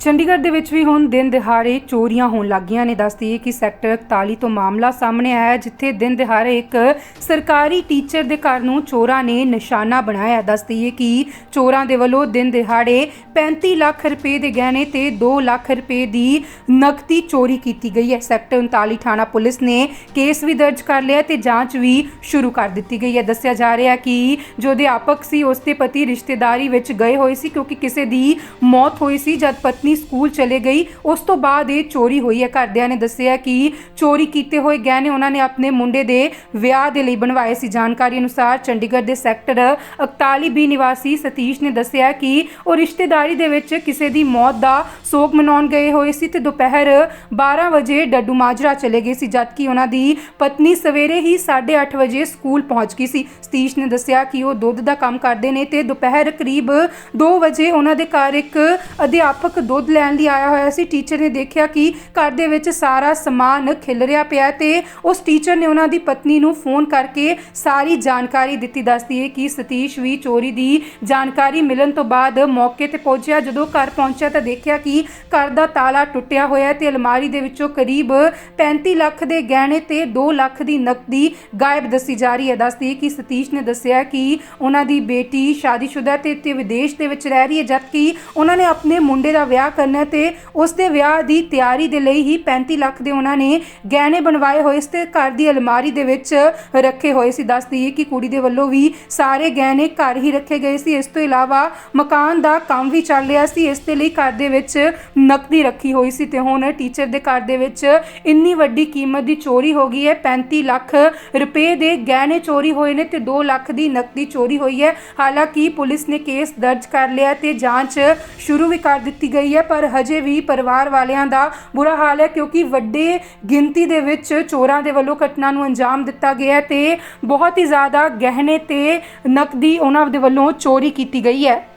ਚੰਡੀਗੜ੍ਹ ਦੇ ਵਿੱਚ ਵੀ ਹੁਣ ਦਿਨ ਦਿਹਾੜੇ ਚੋਰੀਆਂ ਹੋਣ ਲੱਗੀਆਂ ਨੇ। ਦੱਸਦੀ ਹੈ ਕਿ ਸੈਕਟਰ 41 ਤੋਂ ਮਾਮਲਾ ਸਾਹਮਣੇ ਆਇਆ ਜਿੱਥੇ ਦਿਨ ਦਿਹਾੜੇ ਇੱਕ ਸਰਕਾਰੀ ਟੀਚਰ ਦੇ ਘਰ ਨੂੰ ਚੋਰਾਂ ਨੇ ਨਿਸ਼ਾਨਾ ਬਣਾਇਆ। ਦੱਸਦੀ ਹੈ ਕਿ ਚੋਰਾਂ ਦੇ ਵੱਲੋਂ ਦਿਨ ਦਿਹਾੜੇ 35 ਲੱਖ ਰੁਪਏ ਦੇ ਗਹਿਣੇ ਤੇ 2 ਲੱਖ ਰੁਪਏ ਦੀ ਨਕਦੀ ਚੋਰੀ ਕੀਤੀ ਗਈ ਹੈ। ਸੈਕਟਰ 39 ਥਾਣਾ ਪੁਲਿਸ ਨੇ ਕੇਸ ਵੀ ਦਰਜ ਕਰ ਲਿਆ ਤੇ ਜਾਂਚ ਵੀ ਸ਼ੁਰੂ ਕਰ ਦਿੱਤੀ ਗਈ ਹੈ। ਦੱਸਿਆ ਜਾ ਰਿਹਾ ਕਿ ਜੋ ਅਧਿਆਪਕ ਸੀ, ਉਸ ਦੇ ਪਤੀ ਰਿਸ਼ਤੇਦਾਰੀ ਵਿੱਚ ਗਏ ਹੋਏ ਸੀ ਕਿਉਂਕਿ ਕਿਸੇ ਦੀ ਮੌਤ ਹੋਈ ਸੀ ਜਦ ਪਤਨੀ ਸਕੂਲ ਚਲੇ ਗਈ। ਉਸ ਤੋਂ ਬਾਅਦ ਇਹ ਚੋਰੀ ਹੋਈ ਹੈ। ਘਰਦਿਆਂ ਨੇ ਦੱਸਿਆ ਕਿ ਚੋਰੀ ਕੀਤੇ ਹੋਏ ਗਹਿਣੇ ਉਹਨਾਂ ਨੇ ਆਪਣੇ ਮੁੰਡੇ ਦੇ ਵਿਆਹ ਦੇ ਲਈ ਬਣਵਾਏ ਸੀ। ਜਾਣਕਾਰੀ ਅਨੁਸਾਰ ਚੰਡੀਗੜ੍ਹ ਦੇ ਸੈਕਟਰ 41 ਬੀ ਨਿਵਾਸੀ ਸਤੀਸ਼ ਨੇ ਦੱਸਿਆ ਕਿ ਉਹ ਰਿਸ਼ਤੇਦਾਰੀ ਦੇ ਵਿੱਚ ਕਿਸੇ ਦੀ ਮੌਤ ਦਾ ਸੋਗ ਮਨਾਉਣ ਗਏ ਹੋਏ ਸੀ ਤੇ ਦੁਪਹਿਰ 12 ਵਜੇ ਡੱਡੂ ਮਾਜਰਾ ਚਲੇ ਗਏ ਸੀ, ਜਦਕਿ ਉਹਨਾਂ ਦੀ ਪਤਨੀ ਸਵੇਰੇ ਹੀ 8:30 ਵਜੇ ਸਕੂਲ ਪਹੁੰਚ ਗਈ ਸੀ। ਸਤੀਸ਼ ਨੇ ਦੱਸਿਆ ਕਿ ਉਹ ਦੁੱਧ ਦਾ ਕੰਮ ਕਰਦੇ ਨੇ ਤੇ ਦੁਪਹਿਰ ਕਰੀਬ 2 ਵਜੇ ਉਹਨਾਂ ਦੇ ਘਰ ਇੱਕ ਅਧਿਆਪਕ ਦੁੱਧ ਲੈਣ ਲਈ ਆਇਆ ਹੋਇਆ ਸੀ। ਟੀਚਰ ਨੇ ਦੇਖਿਆ ਕਿ ਘਰ ਦੇ ਵਿੱਚ ਸਾਰਾ ਸਮਾਨ ਖਿਲਰਿਆ ਪਿਆ ਤੇ ਉਸ ਟੀਚਰ ਨੇ ਉਹਨਾਂ ਦੀ ਪਤਨੀ ਨੂੰ ਫੋਨ ਕਰਕੇ ਸਾਰੀ ਜਾਣਕਾਰੀ ਦਿੱਤੀ। ਦੱਸਦੀ ਹੈ ਕਿ ਸਤੀਸ਼ ਵੀ ਚੋਰੀ ਦੀ ਜਾਣਕਾਰੀ ਮਿਲਣ ਤੋਂ ਬਾਅਦ ਮੌਕੇ ਤੇ ਪਹੁੰਚਿਆ। ਜਦੋਂ ਘਰ ਪਹੁੰਚਿਆ ਤਾਂ ਦੇਖਿਆ ਕਿ ਘਰ ਦਾ ਤਾਲਾ ਟੁੱਟਿਆ ਹੋਇਆ ਹੈ ਤੇ ਅਲਮਾਰੀ ਦੇ ਵਿੱਚੋਂ ਕਰੀਬ 35 ਲੱਖ ਦੇ ਗਹਿਣੇ ਤੇ 2 ਲੱਖ ਦੀ ਨਕਦੀ ਗਾਇਬ ਦੱਸੀ ਜਾ ਰਹੀ ਹੈ। ਦੱਸਦੀ ਹੈ ਕਿ ਸਤੀਸ਼ ਨੇ ਦੱਸਿਆ ਕਿ ਉਹਨਾਂ ਦੀ ਬੇਟੀ ਸ਼ਾਦੀशुदा ਤੇ ਤੇ ਵਿਦੇਸ਼ ਦੇ ਵਿੱਚ ਰਹਿ ਰਹੀ ਹੈ, ਜਦਕਿ ਉਹਨਾਂ ਨੇ ਆਪਣੇ ਮੁੰਡੇ ਦਾ ਵਿਆਹ ਕਰਨਾ ਤੇ ਉਸ ਦੇ ਵਿਆਹ ਦੀ ਤਿਆਰੀ ਦੇ ਲਈ ਹੀ 35 ਲੱਖ ਦੇ ਉਹਨਾਂ ਨੇ ਗਹਿਣੇ ਬਣਵਾਏ ਹੋਏ ਸੀ ਤੇ ਘਰ ਦੀ ਅਲਮਾਰੀ ਦੇ ਵਿੱਚ ਰੱਖੇ ਹੋਏ ਸੀ। ਦੱਸਦੀ ਹੈ ਕਿ ਕੁੜੀ ਦੇ ਵੱਲੋਂ ਵੀ ਸਾਰੇ ਗਹਿਣੇ ਘਰ ਹੀ ਰੱਖੇ ਗਏ ਸੀ। ਇਸ ਤੋਂ ਇਲਾਵਾ ਮਕਾਨ ਦਾ ਕੰਮ ਵੀ ਚੱਲ ਰਿਹਾ ਸੀ। ਇਸ ਦੇ ਲਈ ਘਰ ਦੇ ਵਿੱਚ ਨਕਦੀ ਰੱਖੀ ਹੋਈ ਸੀ ਤੇ ਹੁਣ ਟੀਚਰ ਦੇ ਘਰ ਦੇ ਵਿੱਚ ਇੰਨੀ ਵੱਡੀ ਕੀਮਤ ਦੀ ਚੋਰੀ ਹੋ ਗਈ ਹੈ। 35 ਲੱਖ ਰੁਪਏ ਦੇ ਗਹਿਣੇ ਚੋਰੀ ਹੋਏ ਨੇ ਤੇ 2 ਲੱਖ ਦੀ ਨਕਦੀ ਚੋਰੀ ਹੋਈ ਹੈ। ਹਾਲਾਂਕਿ ਪੁਲਿਸ ਨੇ ਕੇਸ ਦਰਜ ਕਰ ਲਿਆ ਤੇ ਜਾਂਚ ਸ਼ੁਰੂ ਵੀ ਕਰ ਦਿੱਤੀ ਗਈ ਹੈ। ਹੈ, ਪਰ ਹਜੇ ਵੀ ਪਰਿਵਾਰ ਵਾਲਿਆਂ ਦਾ ਬੁਰਾ ਹਾਲ ਹੈ ਕਿਉਂਕਿ ਵੱਡੇ ਗਿਣਤੀ ਦੇ ਵਿੱਚ ਚੋਰਾਂ ਦੇ ਵੱਲੋਂ ਘਟਨਾ ਨੂੰ ਅੰਜਾਮ ਦਿੱਤਾ ਗਿਆ ਹੈ ਤੇ ਬਹੁਤ ਹੀ ਜ਼ਿਆਦਾ ਗਹਿਣੇ ਤੇ ਨਕਦੀ ਉਹਨਾਂ ਦੇ ਵੱਲੋਂ ਚੋਰੀ ਕੀਤੀ ਗਈ ਹੈ।